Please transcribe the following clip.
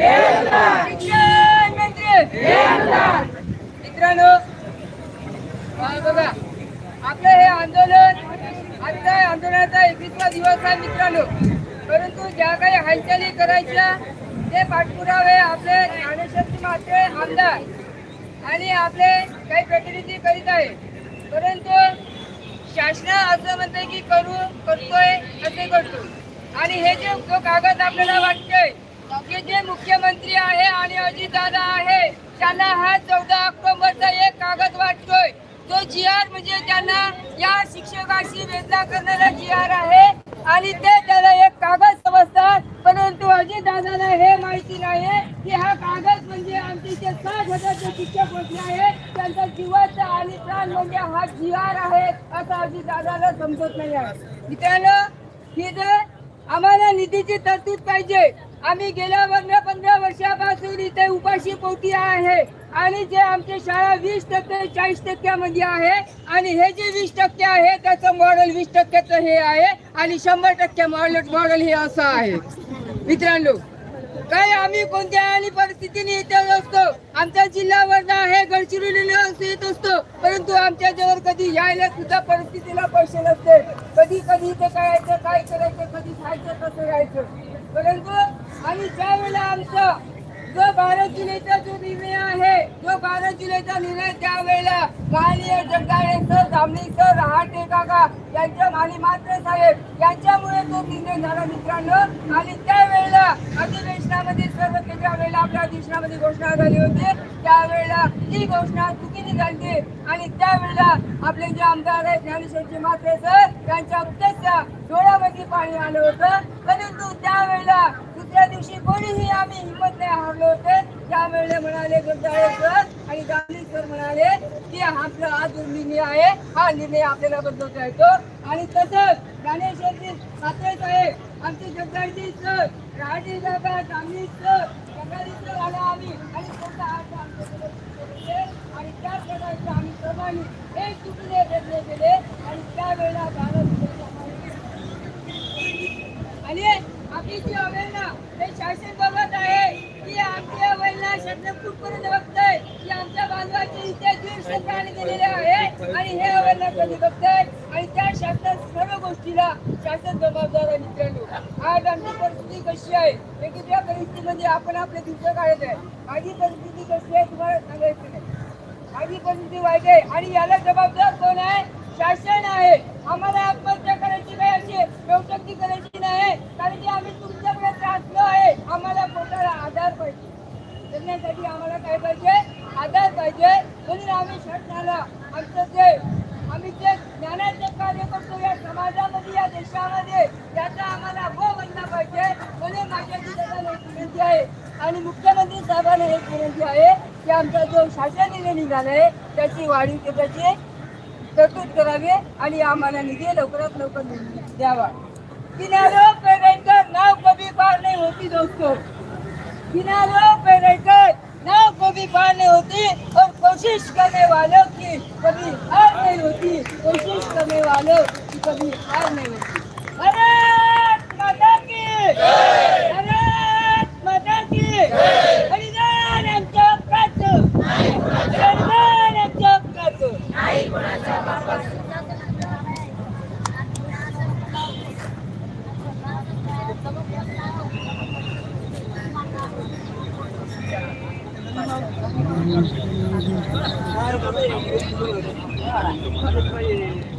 शिक्षण मंत्री मित्रांनो बघा आपलं हे आंदोलन आजचा आंदोलनाचा एकवीसवा दिवस आहे मित्रांनो. परंतु ज्या काही हालचाली करायच्या ते पाठपुरावे आपले ज्ञानेश्वरजी मात्रे आमदार आणि आपले काही प्रतिनिधी करीत आहे परंतु शासन असं म्हणते की करू करतोय असे करतो. आणि हे जे जो कागद आपल्याला वाटतोय की जे मुख्यमंत्री आहे आणि अजितदादा आहे त्यांना हा चौदा ऑक्टोबरचा एक कागद वाटतोय. तो जी आर म्हणजे त्यांना या शिक्षकाशी वेदना करणारा जी आर आहे आणि ते त्याला एक कागद समजतात. परंतु अजितदादाला हे माहिती नाही की हा कागद म्हणजे आमचे जे साठ हजारचे शिक्षक होते आहे त्यांचा जीवाचा आणि प्राण म्हणजे हा जी आर आहे असं अजितदादाला समजत नाही आहे. मित्रांनो ही जर आम्हाला निधीची तरतूद पाहिजे आम्ही गेल्या पंधरा पंधरा वर्षापासून इथे उपाशी पोटी आहे. आणि जे आमचे शाळा वीस टक्के चाळीस टक्क्यामध्ये आहे. आणि हे जे वीस टक्के आहे त्याचं मॉडेल वीस टक्क्याचं हे आहे. आणि शंभर टक्के मॉडेल मॉडेल हे असं आहे. मित्रांनो काय आम्ही कोणत्या आणि परिस्थितीने येत असतो? आमचा जिल्हा वर्धा आहे गडचिरोलीला येत असतो. परंतु आमच्या जवळ कधी यायला सुद्धा परिस्थितीला पैसे नसते. कधी कधी ते करायचं काय करायचं कधी खायचं कसं राहायचं? परंतु आणि ज्या वेळेला आमचा जो भारत जिल्ह्याचा जो निर्णय आहे जो भारत जिल्ह्याचा निर्णय त्यावेळेला माननीय जगदाळे सर जांभळी सर रहाटे काका यांच्या आणि मात्र साहेब यांच्यामुळे तो निर्णय झाला मित्रांनो. आणि त्यावेळेला अधिवेशनामध्ये सर्व ज्या वेळेला आपल्या अधिवेशनामध्ये घोषणा झाली होती. त्यावेळेला ती घोषणा चुकीची झाली. आणि त्यावेळेला आपले जे आमदार आहेत ज्ञानेश्वरजी मात्रे सर यांच्या अक्षरशः डोळ्यामध्ये पाणी आलं होतं परंतु त्यावेळेला दुसऱ्या दिवशी कोणीही आम्ही हिंमत नाही हारलो होते. त्यावेळेला म्हणाले गुरजाळे सर. आणि गांधी सर म्हणाले की आपला हा दुर्निर्णय आहे. हा निर्णय आपल्याला बदलता येतो. आणि तसंच ज्ञानेश्वरजी सात्रे साहेब आमचे जगदाळजी सर राजे दादा गांधी सर जगारी सर आला आम्ही. आणि स्वतः आज आणि त्याच प्रकारचे आम्ही सर्वांनी एक तुकडे घेतले गेले आणि त्यावेळेला भारत आणि आपली जी अवेलना हे बघत आहे की आमच्या अवेलना शासन कुठपर्यंत बघतंय की आमच्या बांधवाचे इथे दीड सरकारने दिलेले आहे. आणि हे वडिला कधी बघतंय आणि त्या शासनात सर्व गोष्टीला शासन जबाबदार आहे मित्रांनो. आज आमची परिस्थिती कशी आहे? वेगवेगळ्या परिस्थितीमध्ये आपण आपले दिवस काढत आहे? माझी परिस्थिती कशी आहे? तुम्हाला सांगायचं नाही. माझी परिस्थिती वाईट आहे. आणि याला जबाबदार कोण आहे शासन आहे आम्हाला आत्महत्या करायची नाही अशी बेवटक्की करायची नाही कारण की आम्ही तुमच्याकडे त्रासलो आहे आम्हाला पोटाला आधार पाहिजे. जगण्यासाठी आम्हाला काय पाहिजे? आधार पाहिजे. म्हणून आम्ही शटणाला आमचं जे आम्ही जे ज्ञानाचे कार्य करतो या समाजामध्ये या देशामध्ये त्याचा आम्हाला भो बनला पाहिजे. म्हणून माझ्या जिल्ह्याला एक विनंती आहे. आणि मुख्यमंत्री साहेबांना एक विनंती आहे की आमचा जो शासन निर्णय निघाला आहे त्याची वाढीव त्याची तरतूद करावी आणि आम्हाला निधी लवकरात लवकर द्यावा. किनारो पे नाव कभी पार नाही होती दोस्तों. किनारों पे रहकर नाव कभी पार नहीं होती और कोशिश करने वालों की कभी हार नहीं होती. कोशिश करने वालों की कभी हार नहीं होती. अरे Thank you.